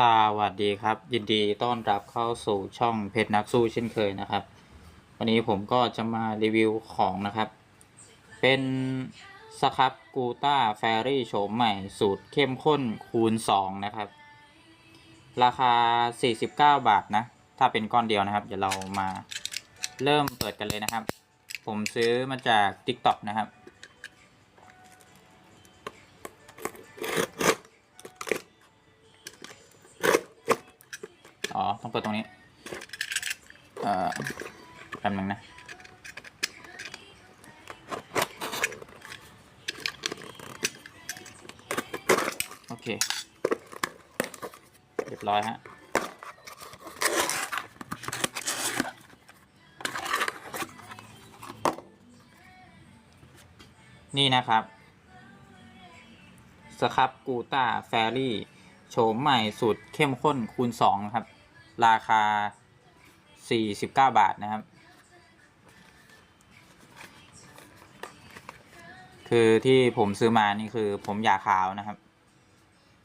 สวัสดีครับ ยินดีต้อนรับเข้าสู่ช่องเพชรนักสู้เช่นเคยนะครับ วันนี้ผมก็จะมารีวิวของนะครับ เป็นสครับกูต้าแฟรี่โฉมใหม่สูตรเข้มข้นคูณ 2 นะครับ ราคา 49 บาทนะ ถ้าเป็นก้อนเดียวนะครับ เดี๋ยวเรามาเริ่มเปิดกันเลยนะครับ ผมซื้อมาจาก TikTok นะครับ อ๋อต้องเปิดตรงนี้ เอ่อแป๊บนึงนะ โอเค เรียบร้อยฮะนี่นะครับสครับกูต้าแฟรี่โฉมใหม่สูตรเข้มข้นคูณ 2 ครับ ราคา 49 บาทนะครับ คือที่ผมซื้อมานี่คือผมอยากขาวนะครับ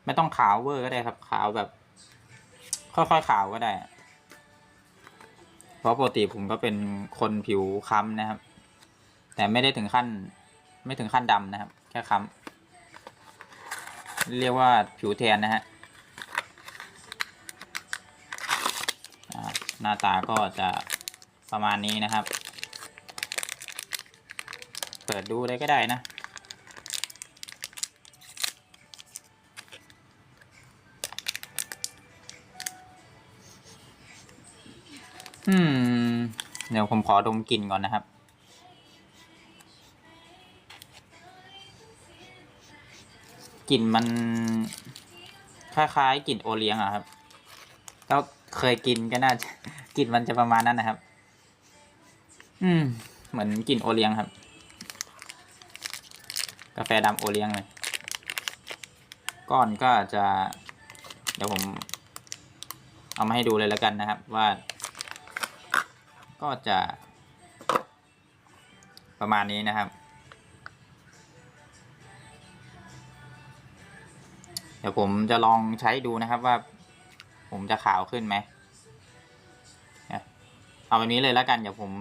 ไม่ต้องขาวเวอร์ก็ได้ครับขาวแบบ ค่อยๆขาวก็ได้ เพราะปกติผมก็เป็นคนผิวค้ำนะครับ แต่ไม่ได้ถึงขั้น ไม่ถึงขั้นดำนะครับ แค่ค้ำเรียกว่าผิวแทนนะฮะ อ่า หน้าตาก็จะประมาณนี้นะครับ เปิดดูเลยก็ได้นะอืม เดี๋ยวผมขอดมกลิ่นก่อนนะครับ กลิ่นมันคล้ายๆกลิ่นโอเลี้ยงอะครับก็เคยกินก็น่าจะ ลิ่นมันจะประมาณนั้นนะครับ อืม เหมือนกลิ่นโอเลี้ยงครับ กาแฟดำโอเลี้ยงเลย ก้อนก็จะ เดี๋ยวผม เอามาให้ดูเลยแล้วกันนะครับ ว่า ก็จะ ประมาณนี้นะครับ เดี๋ยวผมจะลองใช้ดูนะครับว่าผมจะขาวขึ้นไหม เอาแบบนี้เลยแล้วกันเดี๋ยวผม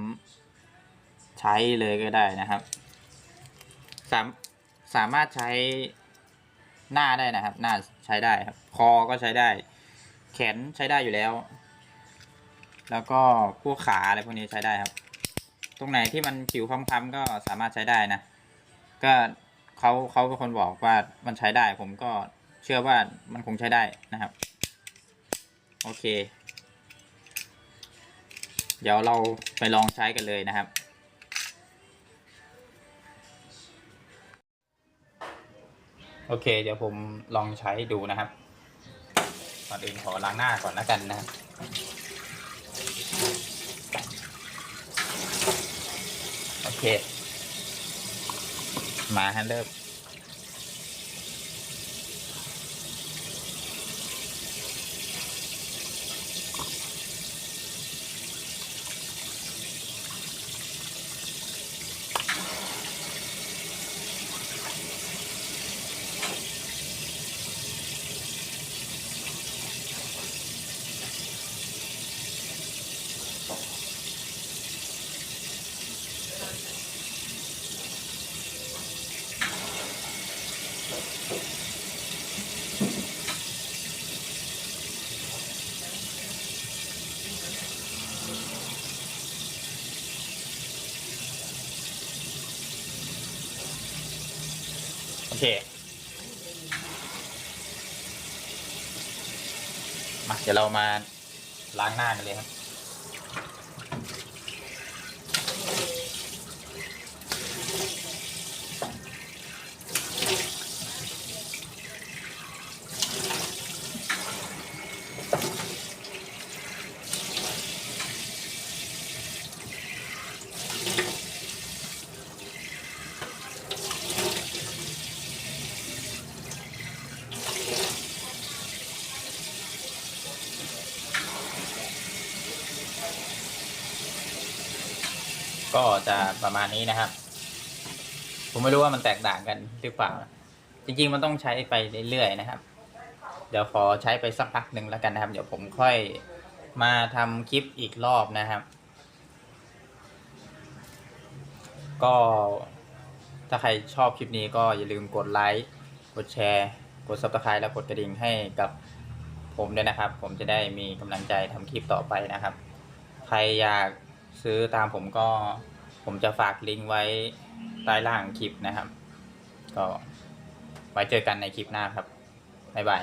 ใช้เลยก็ได้นะครับ สามสามารถใช้หน้าได้นะครับ หน้าใช้ได้ครับ คอก็ใช้ได้ แขนใช้ได้อยู่แล้ว แล้วก็พวกขาอะไรพวกนี้ใช้ได้ครับ ตรงไหนที่มันผิวค้ำๆก็สามารถใช้ได้นะ ก็เขาเขาเป็นคนบอกว่ามันใช้ได้ ผมก็เชื่อว่ามันคงใช้ได้นะครับ โอเค เดี๋ยวเราไปลองใช้กันเลยนะครับ โอเค เดี๋ยวผมลองใช้ดูนะครับก่อนอื่นขอล้างหน้าก่อนแล้วกันนะครับโอเค มาฮะเริ่ม เค มาเดี๋ยวเรามาล้างหน้ากันเลยครับ ก็จะประมาณนี้นะครับ ผมไม่รู้ว่ามันแตกต่างกันหรือเปล่า จริง ๆ มันต้องใช้ไปเรื่อยๆนะครับ เดี๋ยวขอใช้ไปสักพักหนึ่งแล้วกันนะครับ เดี๋ยวผมค่อยมาทำคลิปอีกรอบนะครับ ก็ถ้าใครชอบคลิปนี้ก็อย่าลืมกดไลค์ กดแชร์ กด subscribe และกดกระดิ่งให้กับผมด้วยนะครับ ผมจะได้มีกำลังใจทำคลิปต่อไปนะครับ ใครอยาก ซื้อตามผมก็ผมจะฝากลิงก์ไว้ใต้ล่างคลิปนะครับ ก็ไว้เจอกันในคลิปหน้าครับ บ๊ายบาย